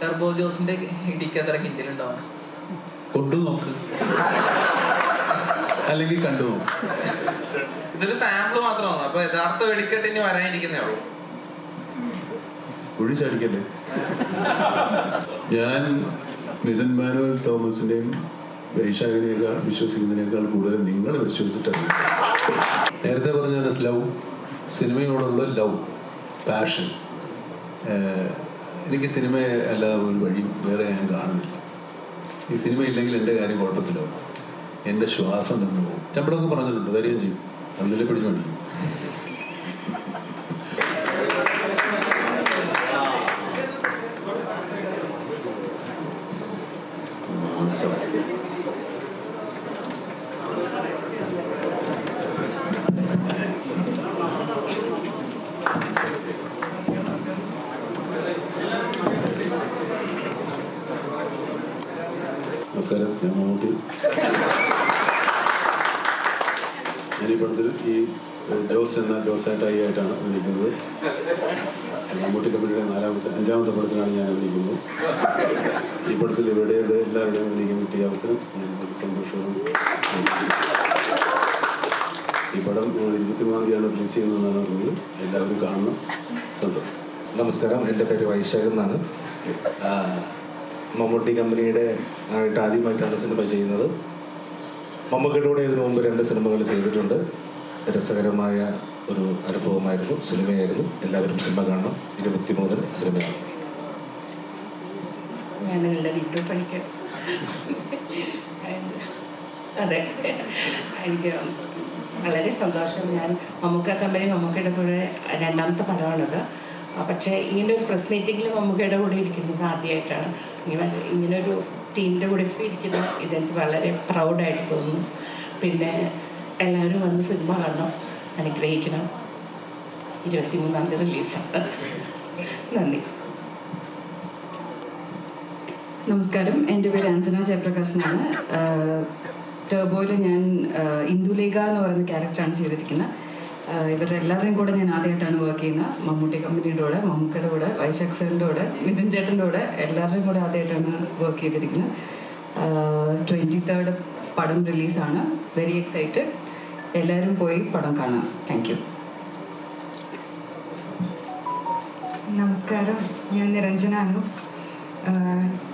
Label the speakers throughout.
Speaker 1: Turbo ജോസിന്റെ ഇടിക്ക് എത്ര Kindle ഉണ്ടാവും?
Speaker 2: കൊണ്ടു നോക്ക്. അല്ലെങ്കിൽ കണ്ടു
Speaker 1: ഇതൊരു സാമ്പിൾ മാത്രമാണ്. അപ്പൊ യഥാർത്ഥ വെടിക്കെട്ട് ഇനി വരാനിരിക്കുന്നേ ഉള്ളൂ.
Speaker 2: ഒഴിച്ചടിക്കട്ടെ ഞാൻ മിഥുൻ മാനുവൽ തോമസിന്റെയും വൈശാഖിനേക്കാൾ വിശ്വസിക്കുന്നതിനേക്കാൾ കൂടുതൽ നിങ്ങൾ വിശ്വസിച്ചിട്ടാണ് നേരത്തെ പറഞ്ഞ ലവ് സിനിമയോടുള്ള ലവ് പാഷൻ എനിക്ക് സിനിമ അല്ലാതെ ഒരു വഴി വേറെ ഞാൻ കാണുന്നില്ല. ഈ സിനിമ ഇല്ലെങ്കിൽ എന്റെ കാര്യം കുഴപ്പത്തിലാവും. എന്റെ ശ്വാസം നിന്ന് പോകും. ചമ്പടമൊക്കെ പറഞ്ഞിട്ടുണ്ട്. വരികയും ചെയ്യും. അതിലെ പിടിച്ചു പഠിക്കും
Speaker 3: മാസം
Speaker 2: നമസ്കാരം ഞാൻ മമ്മൂട്ടി ഞാൻ ഈ പടത്തിൽ ഈ ഏഹ്, ജോസ് എന്ന ജോസേട്ടായി ആയിട്ടാണ് അഭിനയിക്കുന്നത് മമ്മൂട്ടി കമ്പനിയുടെ നാലാമത്തെ അഞ്ചാമത്തെ പടത്തിലാണ് ഞാൻ അഭിനയിക്കുന്നത്. ഈ പടത്തിൽ ഇവരുടെയുടെ എല്ലാവരുടെയും അഭിനയിക്കാൻ കിട്ടിയ അവസരം ഞാൻ സന്തോഷവും ഈ പടം ഞങ്ങൾ ഇരുപത്തിമൂന്നാം തീയതിയാണ് റിലീസ് ചെയ്യുന്നതെന്നാണ് പറഞ്ഞത്. എല്ലാവരും കാണണം. സന്തോഷം.
Speaker 4: നമസ്കാരം. എന്റെ പേര് വൈശാഖ് എന്നാണ്. മമ്മൂട്ടി കമ്പനിയുടെ ആയിട്ട് ആദ്യമായിട്ടാണ് സിനിമ ചെയ്യുന്നത്. മമ്മൂക്കയുടെ കൂടെ ഇതിനു മുമ്പ് രണ്ട് സിനിമകൾ ചെയ്തിട്ടുണ്ട്. രസകരമായ ഒരു അനുഭവമായിരുന്നു സിനിമയായിരുന്നു. എല്ലാവരും സിനിമ കാണണം. ഇരുപത്തി മൂന്നിന് സിനിമയാണ്
Speaker 5: അതെ. എനിക്ക് വളരെ സന്തോഷം. ഞാൻ മമ്മൂക്ക കമ്പനി മമ്മൂക്കയുടെ കൂടെ രണ്ടാമത്തെ പടമാണത്. പക്ഷേ ഇങ്ങനെ ഒരു പ്രസ് മീറ്റിങ്ങിൽ മമ്മൂക്കയുടെ കൂടെ ഇരിക്കുന്നത് ആദ്യമായിട്ടാണ് ഇങ്ങനെ ഇങ്ങനൊരു ടീമിന്റെ കൂടെ ഇപ്പോൾ ഇരിക്കുന്ന ഇതെനിക്ക് വളരെ പ്രൗഡായിട്ട് തോന്നുന്നു. പിന്നെ എല്ലാവരും വന്ന് സിനിമ കാണണം. അനുഗ്രഹിക്കണം. ഇരുപത്തിമൂന്നാം തീയതി റിലീസ് നന്ദി.
Speaker 6: നമസ്കാരം. എന്റെ പേര് അഞ്ജന ജയപ്രകാശ് എന്നാണ് ടേബോയിൽ ഞാൻ ഇന്ദുലേഖ എന്ന് പറയുന്ന ക്യാരക്ടറാണ് ചെയ്തിരിക്കുന്നത്. ഇവരുടെ എല്ലാവരുടെയും കൂടെ ഞാൻ ആദ്യമായിട്ടാണ് വർക്ക് ചെയ്യുന്നത്. മമ്മൂട്ടി കമ്പനിയുടെ കൂടെ മമ്മൂക്കയുടെ കൂടെ വൈശാഖ് സാറിന്റെ കൂടെ മിഥുൻ ചേട്ടന്റെ കൂടെ എല്ലാവരുടെയും കൂടെ ആദ്യമായിട്ടാണ് വർക്ക് ചെയ്തിരിക്കുന്നത്. ട്വന്റി തേർഡ് പടം റിലീസാണ്. വെരി എക്സൈറ്റഡ് എല്ലാവരും പോയി പടം കാണാം. താങ്ക് യു
Speaker 7: നമസ്കാരം. ഞാൻ നിരഞ്ജന അനു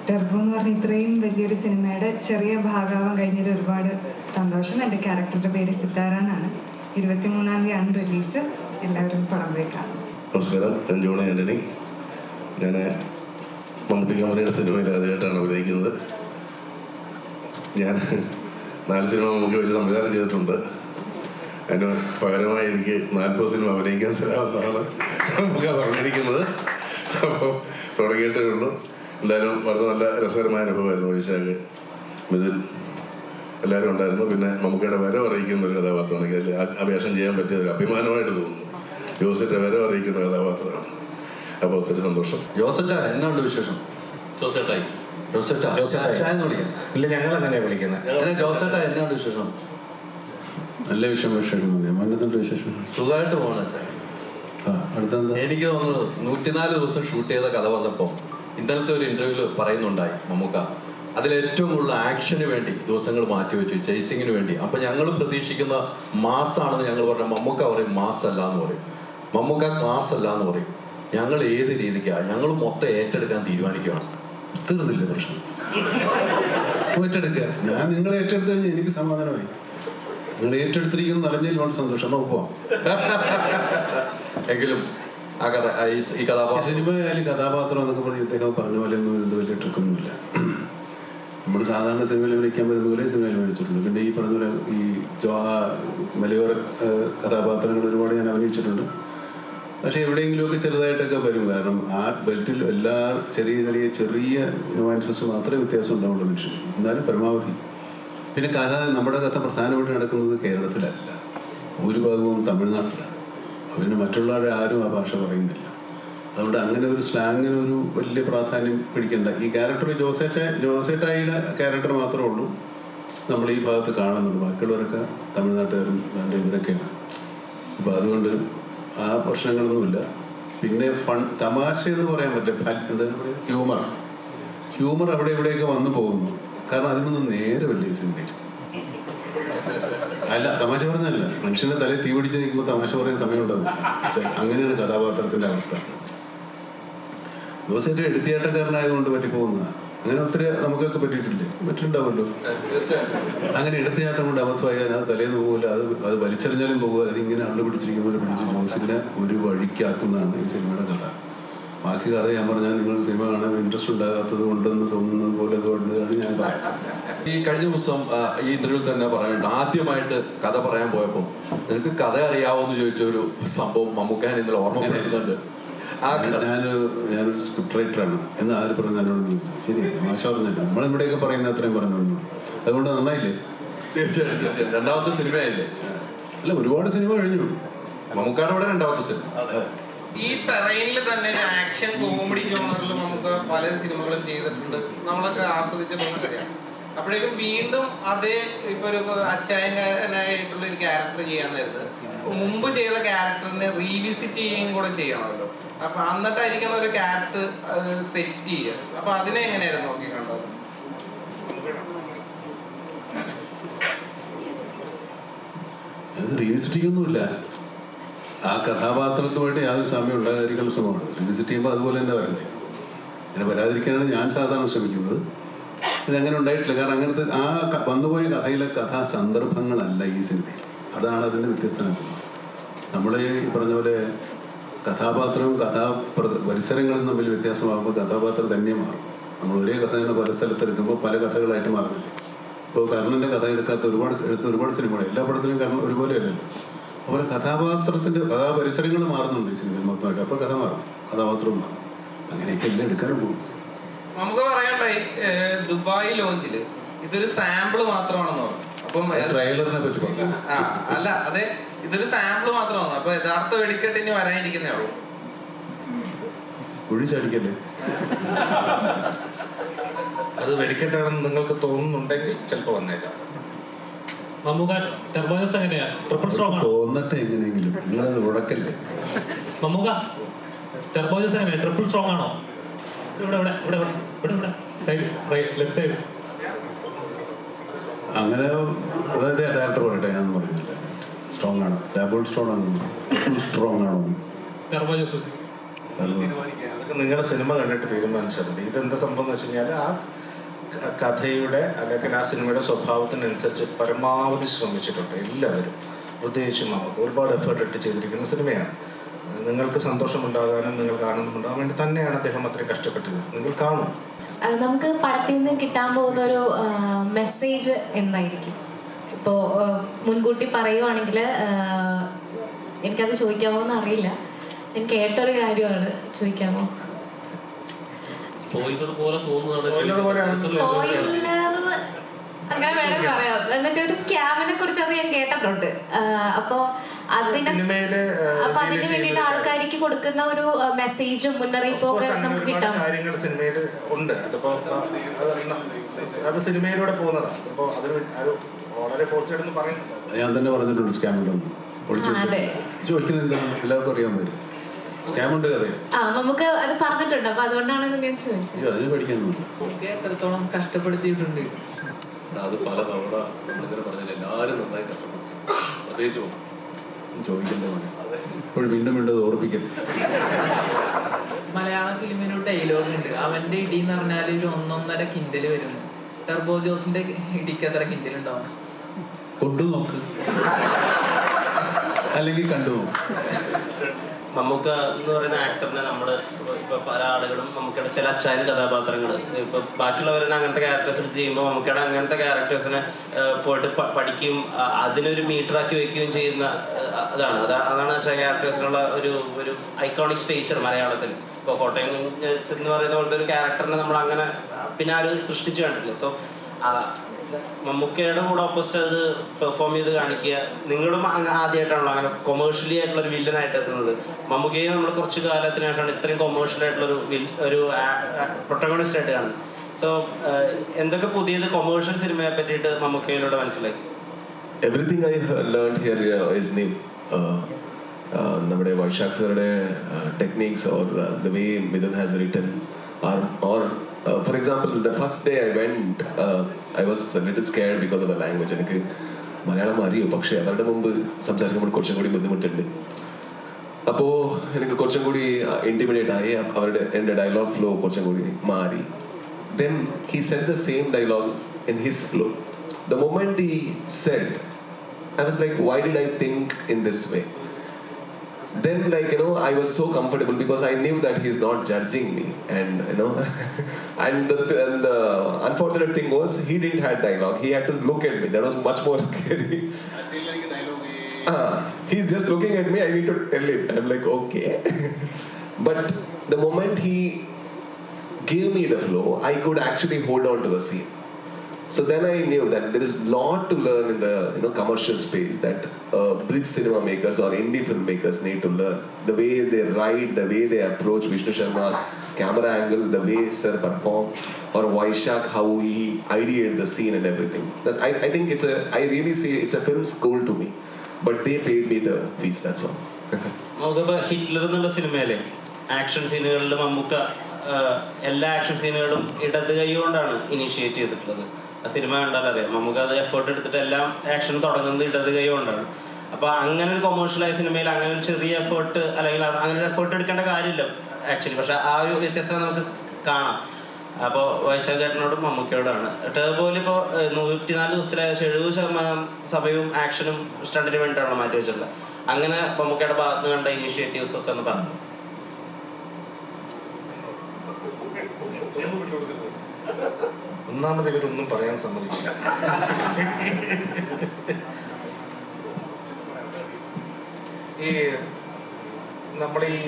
Speaker 7: ടെർബോ എന്ന് പറഞ്ഞ ഇത്രയും വലിയൊരു സിനിമയുടെ ചെറിയ ഭാഗമാവാൻ കഴിഞ്ഞൊരു ഒരുപാട് സന്തോഷം. എന്റെ ക്യാരക്ടറുടെ പേര് സിത്താര എന്നാണ് ഇരുപത്തിമൂന്നാം തീയതിയാണ് റിലീസ്. എല്ലാവരും പടം പോയി കാണും
Speaker 8: നമസ്കാരം. ഞാൻ ജോണി ആന്റണി. ഞാൻ മമ്മൂട്ടി കമ്പനിയുടെ സിനിമയിൽ ആദ്യമായിട്ടാണ് അഭിനയിക്കുന്നത്. ഞാൻ നാല് സിനിമ നമുക്ക് വെച്ച് സംവിധാനം ചെയ്തിട്ടുണ്ട്. അതിന് പകരമായി എനിക്ക് നാൽപ്പത് സിനിമ അഭിനയിക്കാൻ തരാമെന്നാണ് നമുക്ക് പറഞ്ഞിരിക്കുന്നത്. അപ്പോൾ തുടങ്ങിയിട്ടേ ഉള്ളൂ. എന്തായാലും വളരെ നല്ല രസകരമായ അനുഭവമായിരുന്നു വൈശാഖ് മിഥുൻ. എല്ലാവരും ഉണ്ടായിരുന്നു. പിന്നെ നമുക്കിടെ വരെ അറിയിക്കുന്ന ഒരു കഥാപാത്രമാണ്. എനിക്ക് അതിൽ ചെയ്യാൻ പറ്റിയ ഒരു അഭിമാനമായിട്ട് തോന്നുന്നു. ജോസിന്റെ വരെ അറിയിക്കുന്ന കഥാപാത്രമാണ്. അപ്പോൾ ഒത്തിരി സന്തോഷം.
Speaker 2: ജോസച്ചാ എന്നുള്ള വിശേഷം?
Speaker 3: ജോസേട്ടായി
Speaker 2: ജോസേട്ടാ ജോസേട്ടാ എന്ന്
Speaker 4: ഇല്ല ഞങ്ങൾ അങ്ങനെ വിളിക്കുന്നത്
Speaker 2: എന്നാ ജോസേട്ടാ എന്നാണ്ട് വിശേഷം? നല്ല വിഷയം വിശേഷം?
Speaker 9: സുഖമായിട്ട് പോകണം
Speaker 2: അടുത്തെന്താ?
Speaker 9: എനിക്ക് തോന്നുന്നു നൂറ്റിനാല് ദിവസം ഷൂട്ട് ചെയ്ത കഥ വന്നപ്പോൾ ഇന്നലത്തെ ഒരു ഇന്റർവ്യൂൽ പറയുന്നുണ്ടായി മമ്മൂക്ക. അതിൽ ഏറ്റവും കൂടുതൽ ആക്ഷന് വേണ്ടി ദിവസങ്ങൾ മാറ്റിവെച്ചു ചേസിങ്ങിന് വേണ്ടി. അപ്പൊ ഞങ്ങൾ പ്രതീക്ഷിക്കുന്ന മാസാണെന്ന് ഞങ്ങൾ പറഞ്ഞ മമ്മൂക്ക പറയും മാസ് അല്ല എന്ന് പറയും. മമ്മൂക്ക ക്ലാസ് അല്ല എന്ന് പറയും. ഞങ്ങൾ ഏത് രീതിക്കാ? ഞങ്ങൾ മൊത്തം ഏറ്റെടുക്കാൻ തീരുമാനിക്കുകയാണ്
Speaker 2: തീർന്നില്ല പ്രശ്നം. ഏറ്റെടുക്കുക. ഞാൻ നിങ്ങളെ ഏറ്റെടുത്തു കഴിഞ്ഞാൽ എനിക്ക് സമാധാനമായി. നിങ്ങൾ ഏറ്റെടുത്തിരിക്കുന്ന അറിഞ്ഞതിൽ വളരെ സന്തോഷം. നമുക്ക് പോവാം
Speaker 9: എങ്കിലും ആ കഥ ഈ- കഥാപാത്രം
Speaker 2: സിനിമ ആയാലും കഥാപാത്രം എന്നൊക്കെ പറഞ്ഞ് ഇദ്ദേഹം പറഞ്ഞ പോലെ ഒന്നും എന്ത് വലിയ ട്രിക്കൊന്നുമില്ല. നമ്മൾ സാധാരണ സിനിമയിൽ വിളിക്കാൻ പറ്റുന്ന പോലെ സിനിമയിൽ വിളിച്ചിട്ടുണ്ട് പിന്നെ ഈ പറഞ്ഞ പോലെ ഈ മലയോര കഥാപാത്രങ്ങൾ ഒരുപാട് ഞാൻ അഭിനയിച്ചിട്ടുണ്ട്. പക്ഷെ എവിടെയെങ്കിലുമൊക്കെ ചെറുതായിട്ടൊക്കെ വരും. കാരണം ആ ബെൽറ്റിൽ എല്ലാ ചെറിയ ചെറിയ ചെറിയ ന്യൂവാൻസസ് മാത്രമേ വ്യത്യാസം ഉണ്ടാവുള്ളൂ മനുഷ്യന്. എന്നാലും പരമാവധി പിന്നെ കഥ നമ്മുടെ കഥ പ്രധാനമായിട്ട് നടക്കുന്നത് കേരളത്തിലല്ല. ഭൂരിഭാഗവും തമിഴ്നാട്ടിലാണ്. പിന്നെ മറ്റുള്ളവരെ ആരും ആ ഭാഷ പറയുന്നില്ല. അതുകൊണ്ട് അങ്ങനെ ഒരു സ്ലാങ്ങിന് ഒരു വലിയ പ്രാധാന്യം പിടിക്കണ്ട. ഈ ക്യാരക്ടർ ജോസേറ്റ ജോസേട്ടായിയുടെ ക്യാരക്ടർ മാത്രമേ ഉള്ളൂ നമ്മൾ ഈ ഭാഗത്ത് കാണുന്നുണ്ട് ബാക്കിയുള്ളവരൊക്കെ തമിഴ്നാട്ടുകാരും രണ്ട് ഇവരൊക്കെയാണ്. അപ്പോൾ അതുകൊണ്ട് ആ പ്രശ്നങ്ങളൊന്നുമില്ല. പിന്നെ ഫൺ തമാശ എന്ന് പറയാൻ പറ്റില്ല. എന്താ പറയുക? ഹ്യൂമർ ഹ്യൂമർ അവിടെ ഇവിടെയൊക്കെ വന്നു പോകുന്നു. കാരണം അതിനൊന്നും നേരെ വലിയ സിനിമയിൽ അല്ല തമാശ പറഞ്ഞല്ല മനുഷ്യന്റെ തലയിൽ തീ പിടിച്ച് നിൽക്കുമ്പോൾ തമാശ പറയാൻ സമയമുണ്ടാവും അങ്ങനെയാണ് കഥാപാത്രത്തിന്റെ അവസ്ഥ. ജോസേറ്റ് എടുത്തിയാട്ടക്കാരനായതുകൊണ്ട് പറ്റിപ്പോകുന്നതാണ് അങ്ങനെ ഒത്തിരി നമുക്കൊക്കെ പറ്റിയിട്ടില്ലേ? പറ്റിയിട്ടുണ്ടാവുമല്ലോ. അങ്ങനെ എടുത്തിയാട്ടം കൊണ്ട് അബദ്ധമായി അത് തലേന്ന് പോകില്ല അത് അത് വലിച്ചെറിഞ്ഞാലും പോകുക അതിങ്ങനെ അള്ളു പിടിച്ചിരിക്കുന്നവരെ പിടിച്ച് ജോസിനെ ഒരു വഴിക്കാക്കുന്നതാണ് ഈ സിനിമയുടെ കഥ. ബാക്കി കഥ ഞാൻ പറഞ്ഞാൽ നിങ്ങൾ സിനിമ കാണാൻ ഇൻട്രസ്റ്റ് ഉണ്ടാകാത്തത് കൊണ്ടെന്ന് തോന്നുന്നത് പോലെ അതുകൊണ്ടാണ് ഞാൻ പറയുന്നത്.
Speaker 9: ഈ കഴിഞ്ഞ ദിവസം ഈ ഇന്റർവ്യൂ തന്നെ പറയുന്നുണ്ട് ആദ്യമായിട്ട് കഥ പറയാൻ പോയപ്പോൾ നിനക്ക് കഥ അറിയാവോന്ന് ചോദിച്ച ഒരു സംഭവം മമ്മൂക്കാൻ ഇന്നലെ ഓർമ്മപ്പെടുന്നുണ്ട്
Speaker 2: ഞാൻ ഞാനൊരു സ്ക്രിപ്റ്റ് റൈറ്ററാണ് എന്ന് ആര് പറഞ്ഞു എന്നോട് ശരി മാഷ പറഞ്ഞില്ല നമ്മളിവിടെയൊക്കെ പറയുന്ന അത്രയും പറഞ്ഞു അതുകൊണ്ട് നന്നായില്ലേ?
Speaker 9: തീർച്ചയായിട്ടും തീർച്ചയായിട്ടും. രണ്ടാമത്തെ സിനിമയല്ലേ?
Speaker 2: അല്ല ഒരുപാട് സിനിമ കഴിഞ്ഞു.
Speaker 9: മമ്മൂക്കാട് ഇവിടെ രണ്ടാമത്തെ സിനിമ.
Speaker 1: ഈ ടെറൈനിൽ തന്നെ ഒരു ആക്ഷൻ കോമഡി ജോണറിൽ നമുക്ക് പല സിനിമകളും ചെയ്തിട്ടുണ്ട്. നമ്മളൊക്കെ ആസ്വദിച്ച അറിയാം അപ്പോഴേക്കും വീണ്ടും അതേ ഇപ്പൊ ഒരു അച്ചായനായിട്ടുള്ള ഒരു ക്യാരക്ടർ ചെയ്യാൻ നേരത്ത് മുമ്പ് ചെയ്ത ക്യാരക്ടറിനെ റീവിസിറ്റ് ചെയ്യുകയും കൂടെ ചെയ്യണമല്ലോ. അപ്പൊ എന്നിട്ടായിരിക്കണം ഒരു ക്യാരക്ടർ സെറ്റ് ചെയ്യുക. അപ്പൊ അതിനെ എങ്ങനെയായിരുന്നു നോക്കി കണ്ടത്?
Speaker 2: അത് റീവിസിറ്റിങ്ങൊന്നുമില്ല ആ കഥാപാത്രത്തുമായിട്ട് യാതൊരു സാമ്യം ഉണ്ടാകാതിരിക്കുന്ന ശ്രമമാണ്. റീവിസിറ്റ് ചെയ്യുമ്പോൾ അതുപോലെ തന്നെ വരണ്ടേ അങ്ങനെ വരാതിരിക്കാനാണ് ഞാൻ സാധാരണ ശ്രമിക്കുന്നത്. ഇതങ്ങനെ ഉണ്ടായിട്ടില്ല. കാരണം അങ്ങനത്തെ ആ വന്നുപോയ കഥയിലെ കഥാ സന്ദർഭങ്ങളല്ല ഈ സിനിമയിൽ. അതാണ് അതിന്റെ വ്യത്യസ്തമാക്കുന്നത് നമ്മൾ ഈ പറഞ്ഞ പോലെ കഥാപാത്രവും കഥാപ്ര പരിസരങ്ങളും തമ്മിൽ വ്യത്യാസമാകുമ്പോൾ കഥാപാത്രം തന്നെ മാറും. നമ്മൾ ഒരേ കഥ തന്നെ പല സ്ഥലത്തെടുക്കുമ്പോൾ പല കഥകളായിട്ട് മാറുന്നില്ല. ഇപ്പോൾ കർണന്റെ കഥ എടുക്കാത്ത ഒരുപാട് എടുത്ത ഒരുപാട് സിനിമകൾ എല്ലാ പടത്തിലും കർണൻ ഒരുപോലെ അല്ലല്ലോ അതുപോലെ കഥാപാത്രത്തിന്റെ കഥാപരിസരങ്ങൾ മാറുന്നുണ്ട് സിനിമ മൊത്തമായിട്ട്. അപ്പോൾ കഥ മാറും. കഥാപാത്രവും മാറും. അങ്ങനെയൊക്കെ എല്ലാം എടുക്കാനും പോകും.
Speaker 1: നമുക്ക് പറയണ്ടായി ദുബായി ലോഞ്ചിൽ ഇതൊരു സാമ്പിൾ മാത്രമാണെന്ന് പറഞ്ഞു. അപ്പം
Speaker 2: ട്രെയിലറിനെ പറ്റി പറഞ്ഞു.
Speaker 1: അല്ല അതെ ഇതൊരു സാമ്പിൾ മാത്രമാണ് അപ്പൊ യഥാർത്ഥ വെടിക്കെട്ട് ഇനി വരാനിരിക്കുന്നേ ഉള്ളൂ.
Speaker 2: ഒഴിച്ചടിക്കല്ലേ ചാടിക്കല്ലേ?
Speaker 4: അത് വെടിക്കെട്ടാണെന്ന് നിങ്ങൾക്ക് തോന്നുന്നുണ്ടെങ്കിൽ ചിലപ്പോൾ വന്നേക്കാം.
Speaker 3: മമ്മൂക്ക ടെർബോജസ് എങ്ങനെയാ ട്രിപ്പിൾ സ്ട്രോങ് ആണോ.
Speaker 2: തോന്നട്ടെ എങ്ങനെയെങ്കിലും. നിങ്ങളത് ഉടക്കല്ലേ?
Speaker 3: മമ്മൂക്ക ടെർബോജസ് എങ്ങനെയാ ട്രിപ്പിൾ സ്ട്രോങ് ആണോ? ഇവിടെ ഇവിടെ ഇവിടെ ഇവിടെ ഇവിടെ ഇവിടെ. സൈഡ് ലെഫ്റ്റ് സൈഡ്
Speaker 2: അങ്ങനെ അതായത് ഡയറക്ടർ പറയട്ടെ ഞാൻ പറയുന്നില്ല. സ്ട്രോങ് ആണ്. ഡബിൾ സ്ട്രോങ് ആണ്. സ്ട്രോങ് ആണോ?
Speaker 3: ടെർബോജസ്
Speaker 4: സിനിമ കണ്ടിട്ട് തീരുമാനിച്ചതല്ലേ ഇതെന്താ സംഭവം എന്ന് വെച്ച് കഴിഞ്ഞാൽ ആ കഥയുടെ അല്ലെങ്കിൽ ആ സിനിമയുടെ സ്വഭാവത്തിനനുസരിച്ച് പരമാവധി ശ്രമിച്ചിട്ടുണ്ട് എല്ലാവരും. പ്രത്യേകിച്ചും നമുക്ക് ഒരുപാട് എഫേർട്ട് ഇട്ട് ചെയ്തിരിക്കുന്ന സിനിമയാണ്. നിങ്ങൾക്ക് സന്തോഷമുണ്ടാകാനും നിങ്ങൾക്ക് ആനന്ദമുണ്ടാകാൻ വേണ്ടി തന്നെയാണ് അദ്ദേഹം അത്രയും കഷ്ടപ്പെട്ടത് നിങ്ങൾ കാണും.
Speaker 10: നമുക്ക് പടത്തിൽ നിന്ന് കിട്ടാൻ പോകുന്ന ഒരു മെസ്സേജ് എന്തായിരിക്കും ഇപ്പോൾ മുൻകൂട്ടി പറയുവാണെങ്കിൽ എനിക്കത് ചോദിക്കാമോ എന്ന് അറിയില്ല ഞാൻ കേട്ടൊരു കാര്യമാണ്. ചോദിക്കാമോ?
Speaker 3: സ്പോയിലർ പോലെ തോന്നുന്നതാണ്
Speaker 10: അങ്ങനെ വേണമെങ്കിൽ പറയാം. എന്നുവെച്ചാൽ ഒരു സ്കാമിനെ കുറിച്ച് അത് ഞാൻ കേട്ടിട്ടുണ്ട്. ആ, അപ്പോ അതിന്
Speaker 4: സിനിമയിൽ
Speaker 10: അപ്പൊ അതിന് വേണ്ടിയിട്ട് ആൾക്കാർക്ക് കൊടുക്കുന്ന ഒരു മെസ്സേജും മുന്നറിയിപ്പും ഒക്കെ നമുക്ക് കിട്ടാം.
Speaker 4: കാര്യങ്ങൾ സിനിമയിൽ ഉണ്ട്. അതിപ്പോ ആ, അത് അത് സിനിമയിലൂടെ പോകുന്നതാണ്. അപ്പോ അതൊരു ഒരു വളരെ എന്ന് പറയുന്നുണ്ട്.
Speaker 2: ഞാൻ തന്നെ പറഞ്ഞിട്ടുണ്ട്
Speaker 10: സ്കാമിലൊന്നും അതെ.
Speaker 2: ചോദിക്കുന്നത് എല്ലാവർക്കും അറിയാൻ പറ്റും. സ്കാം ഉണ്ട് കഥയിൽ.
Speaker 10: ആ നമുക്ക് അത് പറഞ്ഞിട്ടുണ്ട്. അപ്പൊ അതുകൊണ്ടാണ് ഞാൻ ചോദിച്ചത്.
Speaker 2: അയ്യോ അതിന് പഠിക്കാനൊന്നുമില്ല
Speaker 1: ഒക്കെ എത്രത്തോളം കഷ്ടപ്പെടുത്തിയിട്ടുണ്ട്.
Speaker 3: അത് പല തവണ നമ്മളിങ്ങനെ പറഞ്ഞില്ല. എല്ലാവരും നന്നായി കഷ്ടപ്പെട്ടു പ്രത്യേകിച്ച് മമ്മൂക്ക.
Speaker 2: ചോദിക്കേണ്ട പോലെ ഇപ്പോൾ വീണ്ടും വീണ്ടും അത് ഓർപ്പിക്കല്ലേ
Speaker 11: മലയാള ഫിലിമിന് ഡയലോഗ് ഉണ്ട്. അവന്റെ ഇടി എന്ന് പറഞ്ഞാൽ ഒരു ഒന്നൊന്നര കിൻഡൽ വരുന്നു. ടർബോ ജോസിന്റെ ഇടിക്ക് അത്ര കിൻഡൽ ഉണ്ടാവും
Speaker 2: കൊണ്ടു നോക്ക്. അല്ലെങ്കിൽ കണ്ടു
Speaker 12: നമുക്ക് എന്ന് പറയുന്ന ആക്ടറിനെ നമ്മൾ ഇപ്പൊ പല ആളുകളും നമുക്ക് ചില അച്ഛായ കഥാപാത്രങ്ങൾ ഇപ്പൊ ബാക്കിയുള്ളവരെ അങ്ങനത്തെ ക്യാരക്ടേഴ്സ് എടുത്ത് ചെയ്യുമ്പോൾ മമ്മൂക്കയുടെ അങ്ങനത്തെ ക്യാരക്ടേഴ്സിനെ പോയിട്ട് പഠിക്കുകയും അതിനൊരു അതിനൊരു മീറ്ററാക്കി വെക്കുകയും ചെയ്യുന്ന അതാണ്. അതാ അതാണ് അച്ചായൻ ക്യാരക്ടേഴ്സിനുള്ള ഒരു ഒരു ഐക്കോണിക് സ്റ്റേച്ചർ മലയാളത്തിൽ. ഇപ്പോൾ കോട്ടയം എന്ന് പറയുന്ന പോലത്തെ ഒരു ക്യാരക്ടറിനെ നമ്മൾ അങ്ങനെ പിന്നെ ആരും സൃഷ്ടിച്ചു കണ്ടിട്ടില്ല. സോ മമ്മൂക്കയുടെ കൂടെ ഓപ്പോസിറ്റ് അത് പെർഫോം ചെയ്ത് കാണിക്കുക. നിങ്ങളും ആദ്യമായിട്ടാണല്ലോ അങ്ങനെ കൊമേഴ്ഷ്യലി ആയിട്ടുള്ള ഒരു വില്ലനായിട്ട് എത്തുന്നത്. മമ്മൂക്കയെ നമ്മൾ കുറച്ച് കാലത്തിന് ശേഷമാണ് ഇത്രയും കൊമേഴ്ഷ്യൽ ആയിട്ടുള്ള ഒരു ഒരു പ്രൊട്ടഗോണിസ്റ്റ് ആയിട്ട് കാണുന്നത്. സോ എന്തൊക്കെ പുതിയത് കൊമേഴ്ഷ്യൽ സിനിമയെ പറ്റിയിട്ട് മമ്മൂക്കയിലൂടെ മനസ്സിലാക്കി
Speaker 13: everything I learn here is Neem നമ്മുടെ Vaishakh സാറുടെ techniques or the way Mithun has written are or Uh, for example, the first day I went, uh, I was a little scared because of the language. എനിക്ക് മലയാളം അറിയോ. പക്ഷേ അവരുടെ മുമ്പ് സംസാരിക്കുമ്പോൾ കുറച്ചും കൂടി ബുദ്ധിമുട്ടുണ്ട്. അപ്പോൾ എനിക്ക് കുറച്ചും കൂടി ഇന്റിമിഡേറ്റ് ആയി. അവരുടെ എന്റെ ഡയലോഗ് ഫ്ലോ കുറച്ചും കൂടി മാറി. Then he set the same dialogue in his flow the moment he said I was like why did I think in this way then like you know i was so comfortable because i knew that he's not judging me. And you know and the, and the unfortunate thing was he didn't have dialogue. He had to look at me. That was much more scary. Ah, he's just looking at me. I need to tell him. I'm like okay. But the moment he gave me the flow i could actually hold on to the scene so then I knew that there is lot to learn in the you know commercial space that uh, bridge cinema makers or indie filmmakers need to learn the way they write, the way they approach Vishnu Sharma's camera angle, the way Sir perform, or Vaishak how he ideated the scene and everything. That I, I think it's a I really say it's a film school to me, but they paid me the fees. That's all.
Speaker 12: നമുക്കിപ്പോൾ Hitler എന്നുള്ള സിനിമയിലെ action സീനുകളിൽ മമ്മൂക്ക ആഹ്, എല്ലാ action സീനുകളും ഇടത് കൈ കൊണ്ടാണ് initiate ചെയ്തിട്ടുള്ളത് ആ സിനിമ കണ്ടാൽ അറിയാം. നമുക്ക് അത് എഫേർട്ട് എടുത്തിട്ട് എല്ലാം ആക്ഷൻ തുടങ്ങുന്നത് ഇടത് കൈ കൊണ്ടാണ്. അപ്പൊ അങ്ങനെ ഒരു കൊമേഴ്ഷ്യലായ സിനിമയിൽ അങ്ങനെ ഒരു ചെറിയ എഫേർട്ട് അല്ലെങ്കിൽ അങ്ങനെ ഒരു എഫേർട്ട് എടുക്കേണ്ട കാര്യമില്ല ആക്ച്വലി പക്ഷെ ആ ഒരു വ്യത്യസ്തത നമുക്ക് കാണാം. അപ്പോൾ വൈശാഖ് ചേട്ടനോടും മമ്മൂക്കയോടാണ്. ടേബോയിൽ ഇപ്പോൾ നൂറ്റിനാല് ദിവസത്തിലെ എഴുപത് ശതമാനം സമയവും ആക്ഷനും സ്റ്റണ്ടിന് വേണ്ടിയിട്ടാണ് മാറ്റി വെച്ചിട്ടുള്ളത്. അങ്ങനെ മമ്മൂക്കയുടെ ഭാഗത്ത് കണ്ട ഇനിഷ്യേറ്റീവ്സ് ഒക്കെ ഒന്ന് പറഞ്ഞു.
Speaker 4: ഒന്നാമത് ഇവരൊന്നും പറയാൻ സമ്മതിക്കില്ല. ഈ നമ്മൾ ഈ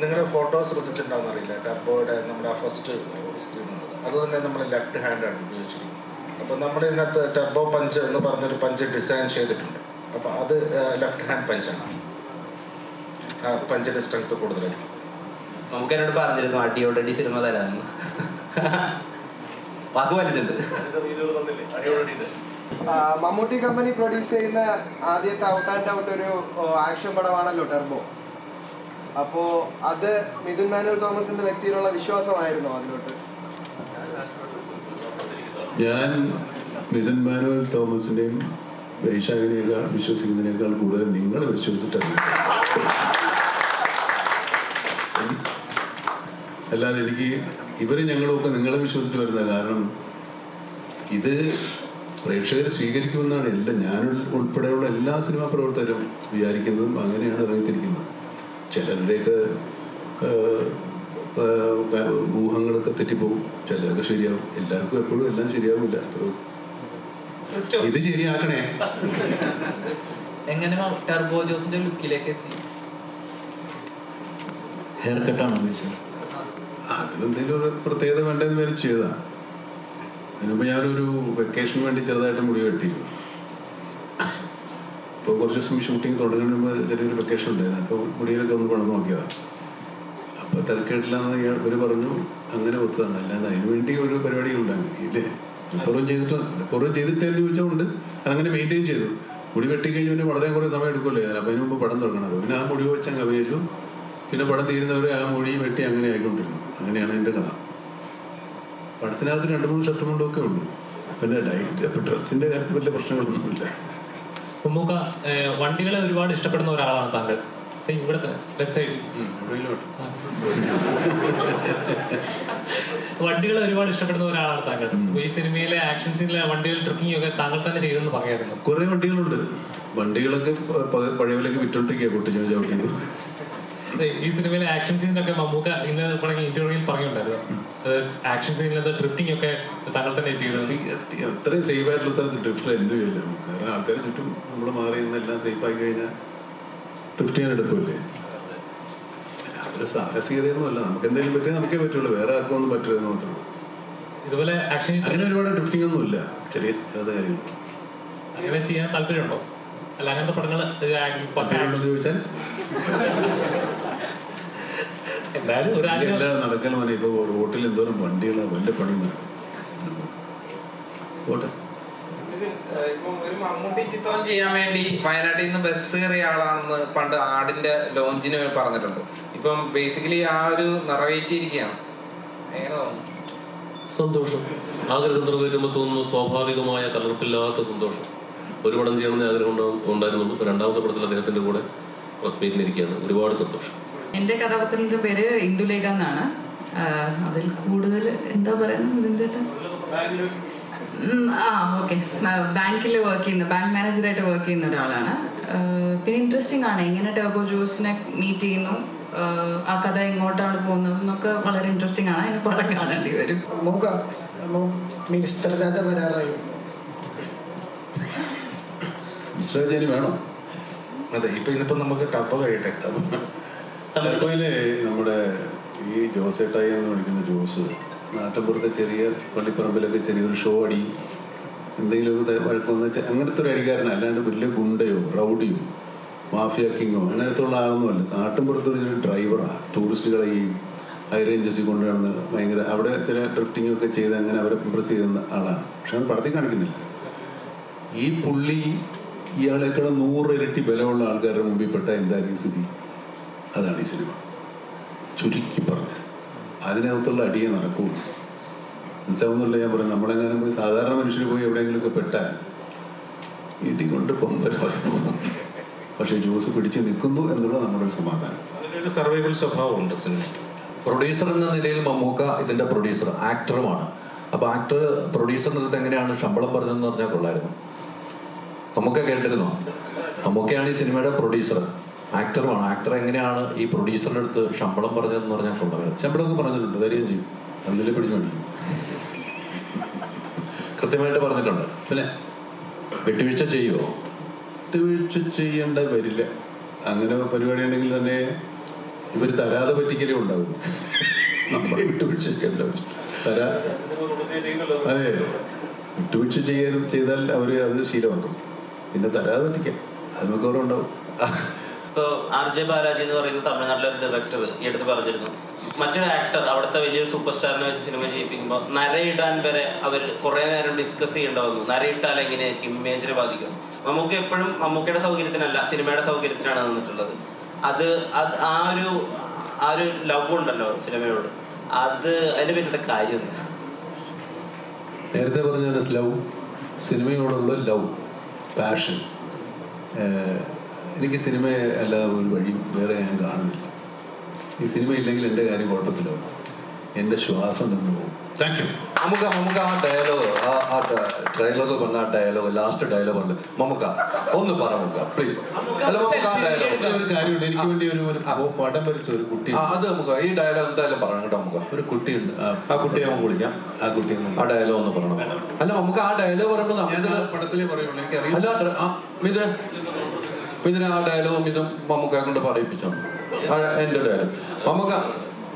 Speaker 4: നിങ്ങളുടെ ഫോട്ടോസ് ശ്രദ്ധിച്ചിട്ടുണ്ടാവും അറിയില്ല? ടർബോയുടെ നമ്മുടെ ആ ഫസ്റ്റ് സ്ക്രീൻ ഉള്ളത്. അത് തന്നെ നമ്മൾ ലെഫ്റ്റ് ഹാൻഡാണ് ഉപയോഗിച്ചിരിക്കുന്നത്. അപ്പോൾ നമ്മൾ ഇതിനകത്ത് ടർബോ പഞ്ച് എന്ന് പറഞ്ഞൊരു പഞ്ച് ഡിസൈൻ ചെയ്തിട്ടുണ്ട്. അപ്പോൾ അത് ലെഫ്റ്റ് ഹാൻഡ് പഞ്ചാണ് ആ പഞ്ചിന്റെ സ്ട്രെങ്ത് കൂടുതലായിരിക്കും.
Speaker 12: നമുക്ക് എന്നോട് പറഞ്ഞിരുന്നു അടിയോടടി സിനിമ തരാമെന്ന്
Speaker 14: മമ്മൂട്ടി കമ്പനി പ്രൊഡ്യൂസ് ചെയ്യുന്ന ആദ്യത്തെ ഔട്ട് ആൻഡ് ഔട്ട് ഒരു ആക്ഷൻ പടമാണല്ലോ ടെർബോ. അപ്പോ അത് മിഥുൻ മാനുവൽ തോമസ് എന്ന വ്യക്തിയിലുള്ള വിശ്വാസമായിരുന്നു അതിലോട്ട്.
Speaker 2: ഞാൻ മിഥുൻ മാനുവൽ തോമസിന്റെയും വൈശാഖിനേക്കാൾ വിശ്വസിക്കുന്നതിനേക്കാൾ കൂടുതൽ നിങ്ങൾ വിശ്വസിച്ചിട്ടുണ്ട്. അല്ലാതെ എനിക്ക് ഇവർ ഞങ്ങളൊക്കെ നിങ്ങളെ വിശ്വസിച്ച് വരുന്നത് കാരണം ഇത് പ്രേക്ഷകർ സ്വീകരിക്കുമെന്നാണ് എല്ലാ ഞാൻ ഉൾപ്പെടെയുള്ള എല്ലാ സിനിമാ പ്രവർത്തകരും വിചാരിക്കുന്നതും അങ്ങനെയാണ് ഇറങ്ങിത്തിരിക്കുന്നത്. ചിലരുടെയൊക്കെ ഊഹങ്ങളൊക്കെ തെറ്റിപ്പോകും ചിലരൊക്കെ ശരിയാവും. എല്ലാവർക്കും എപ്പോഴും എല്ലാം ശരിയാവില്ല. അത്ര ഇത് ശരിയാക്കണേ.
Speaker 11: എങ്ങനെ ടർബോ ജോസിന്റെ ലുക്കിലേക്ക് എത്തി?
Speaker 2: ഹെയർ കട്ടാണ് ഉദ്ദേശിച്ചത്? അത് എന്തെങ്കിലും ഒരു പ്രത്യേകത വേണ്ടെന്ന് വരെ ചെയ്തതാണ് അതിനുമ്പ് ഞാനൊരു വെക്കേഷന് വേണ്ടി ചെറുതായിട്ട് മുടി വെട്ടിയിരുന്നു. ഇപ്പോൾ കുറച്ച് ദിവസം ഷൂട്ടിങ് തുടങ്ങുന്നതിന് മുമ്പ് ചെറിയൊരു വെക്കേഷൻ ഉണ്ടായിരുന്നു. അപ്പോൾ മുടിയിലൊക്കെ ഒന്ന് പണം നോക്കിയതാ. അപ്പോൾ തിരക്കേട്ടില്ലാന്ന് ഇവർ പറഞ്ഞു അങ്ങനെ ഒത്തതാണ്. അല്ലാണ്ട് അതിന് വേണ്ടി ഒരു പരിപാടി ഉണ്ടാക്കി ഇല്ലേ? പുറം ചെയ്തിട്ട്. പുറം ചെയ്തിട്ട് എന്ന് ചോദിച്ചുകൊണ്ട് അതങ്ങനെ മെയിന്റെയിൻ ചെയ്തു. മുടി വെട്ടിക്കഴിഞ്ഞാൽ പിന്നെ വളരെ കുറേ സമയം എടുക്കുമല്ലോ അപ്പോൾ അതിന് മുമ്പ് പടം തുടങ്ങണം. അപ്പോൾ പിന്നെ ആ മുടി വെച്ച് അങ്ങ് അഭിനയിച്ചു. പിന്നെ പടം തീരുന്നവരെ ആ മുടി വെട്ടി അങ്ങനെ ആയിക്കൊണ്ടിരുന്നു. അങ്ങനെയാണ് എന്റെ കഥ. പടത്തിനകത്ത് രണ്ട് മൂന്ന് ഷർട്ടും മുണ്ടൊക്കെ ഒക്കെ ഉള്ളൂ. പിന്നെ ഡയറ്റ് അപ്പം ഡ്രസ്സിന്റെ കാര്യത്തിൽ വലിയ പ്രശ്നങ്ങളൊന്നുമില്ല
Speaker 3: വണ്ടികളെ ഒരുപാട് ഇഷ്ടപ്പെടുന്ന ഒരാളാണ് താങ്കൾ. ഇവിടുത്തെ വണ്ടികളെ ഒരുപാട് ഇഷ്ടപ്പെടുന്ന ഒരാളാണ് താങ്കൾ. ഈ സിനിമയിലെ ആക്ഷൻ സീനിലെ വണ്ടികൾ ട്രിപ്പിംഗ് ഒക്കെ താങ്കൾ തന്നെ ചെയ്തെന്ന് പറയായിരുന്നു.
Speaker 2: കുറെ വണ്ടികളുണ്ട്. വണ്ടികളൊക്കെ പഴയ വിലക്ക് വിറ്റോണ്ടിരിക്കുക പൊട്ടിച്ചു ചവിട്ടിയത്
Speaker 3: ഈ സിനിമയിലെ ആക്ഷൻ സീനിലൊക്കെ മമ്മൂക്ക ഇന്ന് തുടങ്ങി ഇന്റർവ്യൂവിൽ പറഞ്ഞിട്ടുണ്ടായിരുന്നു. ആക്ഷൻ സീനിലത്തെ ഡ്രിഫ്റ്റിംഗ് ഒക്കെ താങ്കൾ തന്നെ ചെയ്തത്.
Speaker 2: അത്രയും സേഫ് ആയിട്ടുള്ള സ്ഥലത്ത് ഡ്രിഫ്റ്റ് എന്ത് നമുക്ക്? കാരണം ആൾക്കാർ ചുറ്റും നമ്മൾ മാറി എല്ലാം സേഫ് ആയി കഴിഞ്ഞാൽ ഡ്രിഫ്റ്റ് ചെയ്യാൻ എടുക്കുമല്ലേ അതൊരു സാഹസികതയൊന്നുമല്ല നമുക്ക് എന്തെങ്കിലും പറ്റിയാൽ നമുക്കേ പറ്റുള്ളൂ. വേറെ ആർക്കും ഒന്നും പറ്റില്ലെന്ന് മാത്രമേ
Speaker 3: ഇതുപോലെ ആക്ഷൻ
Speaker 2: അങ്ങനെ ഒരുപാട് ഡ്രിഫ്റ്റിംഗ് ഒന്നും ഇല്ല. ചെറിയ ചെറുത കാര്യങ്ങൾ.
Speaker 3: അങ്ങനെ ചെയ്യാൻ താല്പര്യമുണ്ടോ? അല്ല അങ്ങനത്തെ പടങ്ങൾ
Speaker 2: ചോദിച്ചാൽ?
Speaker 3: എന്തായാലും ഒരു ആഗ്രഹം.
Speaker 2: എല്ലാം നടക്കൽ മതി ഇപ്പൊ റോട്ടിൽ എന്തോരം വണ്ടികളാണ് വല്ല പണി പോട്ടെ.
Speaker 1: ഒരു മമ്മൂട്ടി ചിത്രം ചെയ്യാൻ വേണ്ടി വയനാട്ടിൽ നിന്ന് ബസ് കയറിയ ആളാണെന്ന് പണ്ട് ആടിന്റെ ലോഞ്ചിന് പറഞ്ഞിട്ടുണ്ട്. ഇപ്പം ബേസിക്കലി ആ ഒരു നിറവേറ്റിയിരിക്കുകയാണ്. എങ്ങനെ തോന്നുന്നു?
Speaker 15: സന്തോഷം. ആഗ്രഹം നിറവേറ്റുമ്പോൾ തോന്നുന്നു സ്വാഭാവികമായ കലർപ്പില്ലാത്ത സന്തോഷം. ഒരു പടം ചെയ്യണമെന്ന് ആഗ്രഹം ഉണ്ടാ- ഉണ്ടായിരുന്നുള്ളൂ. രണ്ടാമത്തെ പടത്തിൽ അദ്ദേഹത്തിന്റെ കൂടെ പ്രസ് മീറ്റിനിരിക്കുകയാണ് ഒരുപാട് സന്തോഷം.
Speaker 6: എന്റെ കഥാപാത്രത്തിന്റെ പേര് ഇന്ദുലേഖ എന്നാണ്. അതിൽ കൂടുതൽ എന്താ പറയുന്നത് ആ ഓക്കെ. ബാങ്കിൽ വർക്ക് ചെയ്യുന്ന ബാങ്ക് മാനേജറായിട്ട് വർക്ക് ചെയ്യുന്ന ഒരാളാണ്. പിന്നെ ഇൻട്രസ്റ്റിംഗ് ആണ്. എങ്ങനെ ടർബോ ജോസിനെ മീറ്റ് ചെയ്യുന്നു? ആ കഥ എങ്ങോട്ടാണ് പോകുന്നത്? എന്നൊക്കെ വളരെ ഇൻട്രസ്റ്റിംഗ് ആണ്. അതിന് പടം കാണേണ്ടി വരും.
Speaker 16: നമുക്ക് മിനിസ്റ്റർ രാജ വരാറായി.
Speaker 2: മിസ്റ്റർ രാജാനി വേണോ?
Speaker 4: അതെ ഇപ്പൊ ഇന്നിപ്പോ നമുക്ക് ടപ്പ് കഴിയട്ടെ.
Speaker 2: നമ്മുടെ ഈ ജോസേട്ടായി എന്ന് വിളിക്കുന്ന ജോസ് നാട്ടിൻപുറത്തെ ചെറിയ പള്ളിപ്പറമ്പിലൊക്കെ ചെറിയൊരു ഷോ അടി എന്തെങ്കിലുമൊക്കെ വഴക്കൊന്ന് വെച്ചാൽ അങ്ങനത്തെ ഒരു അടിക്കാരൻ അല്ലാണ്ട് വലിയ ഗുണ്ടയോ റൗഡിയോ മാഫിയ കിങ്ങോ അങ്ങനത്തെ ഉള്ള ആളൊന്നുമല്ല. നാട്ടിൻപുറത്ത് ഒരു ഡ്രൈവറാണ് ടൂറിസ്റ്റുകളെ ഈ ഹൈ റേഞ്ചസിൽ കൊണ്ടുവന്ന് ഭയങ്കര അവിടെ ചില ഡ്രിഫ്റ്റിംഗ് ഒക്കെ ചെയ്ത് അങ്ങനെ അവരെ ഇമ്പ്രസ് ചെയ്യുന്ന ആളാണ് പക്ഷെ അത് പടത്തിൽ കാണിക്കുന്നില്ല. ഈ പുള്ളി ഇയാളെക്കാളും നൂറ് ഇരട്ടി ബലമുള്ള ആൾക്കാരുടെ മുമ്പിൽ പെട്ട എന്തായിരിക്കും സ്ഥിതി? അതാണ് ഈ സിനിമ. ചുരുക്കി പറഞ്ഞ് അതിനകത്തുള്ള അടിയെ നടക്കുള്ളൂ. മനസ്സിലാവുന്നുള്ള ഞാൻ പറഞ്ഞു നമ്മളെങ്ങാനും പോയി സാധാരണ മനുഷ്യർ പോയി എവിടെയെങ്കിലുമൊക്കെ പെട്ടാൽ ഇടി കൊണ്ട് പൊമ്പരമായി പോകും. പക്ഷേ ജ്യൂസ് പിടിച്ച് നിൽക്കുന്നു എന്നുള്ള നമ്മുടെ സമാധാനം.
Speaker 4: സർവൈവൽ സ്വഭാവമുണ്ട് സിനിമയ്ക്ക്
Speaker 9: പ്രൊഡ്യൂസർ എന്ന നിലയിൽ മമ്മൂക്ക ഇതിന്റെ പ്രൊഡ്യൂസർ ആക്ടറുമാണ് അപ്പൊ ആക്ടർ പ്രൊഡ്യൂസറിന്റെ അടുത്ത് എങ്ങനെയാണ് ശമ്പളം പറഞ്ഞതെന്ന് പറഞ്ഞാൽ കൊള്ളായിരുന്നു. മമ്മൂക്ക കേട്ടിരുന്നോ? മമ്മൂക്കയാണ് ഈ സിനിമയുടെ പ്രൊഡ്യൂസർ ആക്ടറുമാണ് ആക്ടർ എങ്ങനെയാണ് ഈ പ്രൊഡ്യൂസറിന്റെ അടുത്ത് ശമ്പളം പറഞ്ഞതെന്ന് പറഞ്ഞാൽ കൊണ്ടുവരുന്നത്
Speaker 2: ശമ്പളം ഒക്കെ പറഞ്ഞിട്ടുണ്ട്. തരികയും ചെയ്യും. അതിലെ പിടിച്ചു മേടിക്കും.
Speaker 9: കൃത്യമായിട്ട് പറഞ്ഞിട്ടുണ്ട്.
Speaker 2: പിന്നെ
Speaker 9: വിട്ടുവീഴ്ച ചെയ്യുമോ
Speaker 2: വിട്ടുവീഴ്ച ചെയ്യേണ്ട വരില്ല. അങ്ങനെ പരിപാടി ഉണ്ടെങ്കിൽ തന്നെ ഇവർ തരാതെ പറ്റിക്കലേ ഉണ്ടാവും. നമ്മൾ വിട്ടുവീഴ്ച ചെയ്യേണ്ട. തരാ അതെ. വിട്ടുവീഴ്ച ചെയ്യാനും ചെയ്താൽ അവർ അത് ശീലമാക്കും. പിന്നെ തരാതെ പറ്റിക്കാം. അത് മിക്കവാറും ഉണ്ടാവും.
Speaker 12: ഇപ്പോൾ ആർ ജെ ബാലാജി എന്ന് പറയുന്ന തമിഴ്നാട്ടിലെ ഒരു ഡയറക്ടർ ഈ അടുത്ത് പറഞ്ഞിരുന്നു. മറ്റൊരു ആക്ടർ അവിടുത്തെ വലിയൊരു സൂപ്പർ സ്റ്റാറിനെ വെച്ച് സിനിമ ചെയ്യിപ്പിക്കുമ്പോൾ നരയിടാൻ വരെ അവർ കുറേ നേരം ഡിസ്കസ് ചെയ്യേണ്ട വന്നു നരയിട്ടാൽ എങ്ങനെയായിരിക്കും ഇമേജിനെ ബാധിക്കും. മമ്മൂക്ക എപ്പോഴും മമ്മൂക്കയുടെ സൗകര്യത്തിനല്ല സിനിമയുടെ സൗകര്യത്തിനാണ് നിന്നിട്ടുള്ളത്. അത് അത് ആ ഒരു ആ ഒരു ലവ് ഉണ്ടല്ലോ സിനിമയോട് അത് അതിന്റെ പിന്നിലെ കാര്യം
Speaker 2: നേരത്തെ പറഞ്ഞ ലവ് സിനിമയോടുള്ള ലവ് പാഷൻ എനിക്ക് സിനിമ അല്ലാതെ ഒരു വഴി വേറെ ഞാൻ കാണുന്നില്ല. ഈ സിനിമ ഇല്ലെങ്കിൽ എന്റെ കാര്യം കുഴപ്പത്തിലാവും. എന്റെ ശ്വാസം നിന്ന് പോകും. താങ്ക് യു
Speaker 9: നമുക്ക് നമുക്ക് ആ ഡയലോഗ് ആ ട്രെയിലറിൽ പറഞ്ഞ ആ ഡയലോഗ് ലാസ്റ്റ് ഡയലോഗ് ഉണ്ട്. നമുക്ക് ഒന്ന് പറ മമ്മൂക്ക പ്ലീസ് അല്ല മമ്മൂക്ക ആ ഡയലോഗ്
Speaker 2: ഒരു കാര്യമുണ്ട്. എനിക്ക് വേണ്ടി ഒരു ഒരു പടം വരച്ച ഒരു കുട്ടി
Speaker 9: അത് നമുക്ക് ഈ ഡയലോഗ് എന്തായാലും പറയണം കേട്ടോ നമുക്ക്
Speaker 2: ഒരു കുട്ടിയുണ്ട്.
Speaker 9: ആ കുട്ടിയെ നമുക്ക് വിളിക്കാം.
Speaker 2: ആ കുട്ടി
Speaker 9: ആ ഡയലോഗ് ഒന്ന് പറയണം. അല്ല നമുക്ക് ആ ഡയലോഗ് പറയുമ്പോൾ നമുക്ക്
Speaker 2: പടത്തിലേ പറയുള്ളൂ. എനിക്കറിയാം.
Speaker 9: അല്ല ഡ- മിഥുന ആ ഡയലോഗ് ഇതും മമ്മൂക്ക കൊണ്ട് പറയിപ്പിച്ചോ? എന്റെ ഡയലോഗ് മമ്മൂക്ക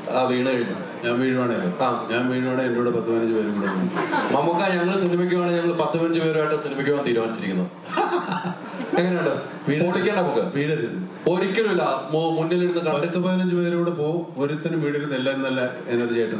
Speaker 9: ആ വീണ് കഴിഞ്ഞു?
Speaker 2: ഞാൻ വീഴുവാണേലും.
Speaker 9: ആ.
Speaker 2: ഞാൻ വീഴുവാണെ എന്റെ കൂടെ പത്ത് പതിനഞ്ച് പേരും കൂടെ.
Speaker 9: മമ്മൂക്ക ഞങ്ങൾ സിനിമയ്ക്ക് വേണമെങ്കിൽ ഞങ്ങൾ പത്ത് പതിനഞ്ച് പേരുമായിട്ട് സിനിമയ്ക്ക് പോകാൻ തീരുമാനിച്ചിരിക്കുന്നു. എങ്ങനെയുണ്ട്? പൊളിക്കണ്ട നമുക്ക്
Speaker 2: വീടരുത്
Speaker 9: ഒരിക്കലുമില്ല. മുന്നിലിരുന്ന്
Speaker 2: പത്ത് പതിനഞ്ച് പേരോട് പോകും ഒരുത്തനും വീടിരുന്ന് എല്ലാവരും നല്ല എനർജി ആയിട്ട്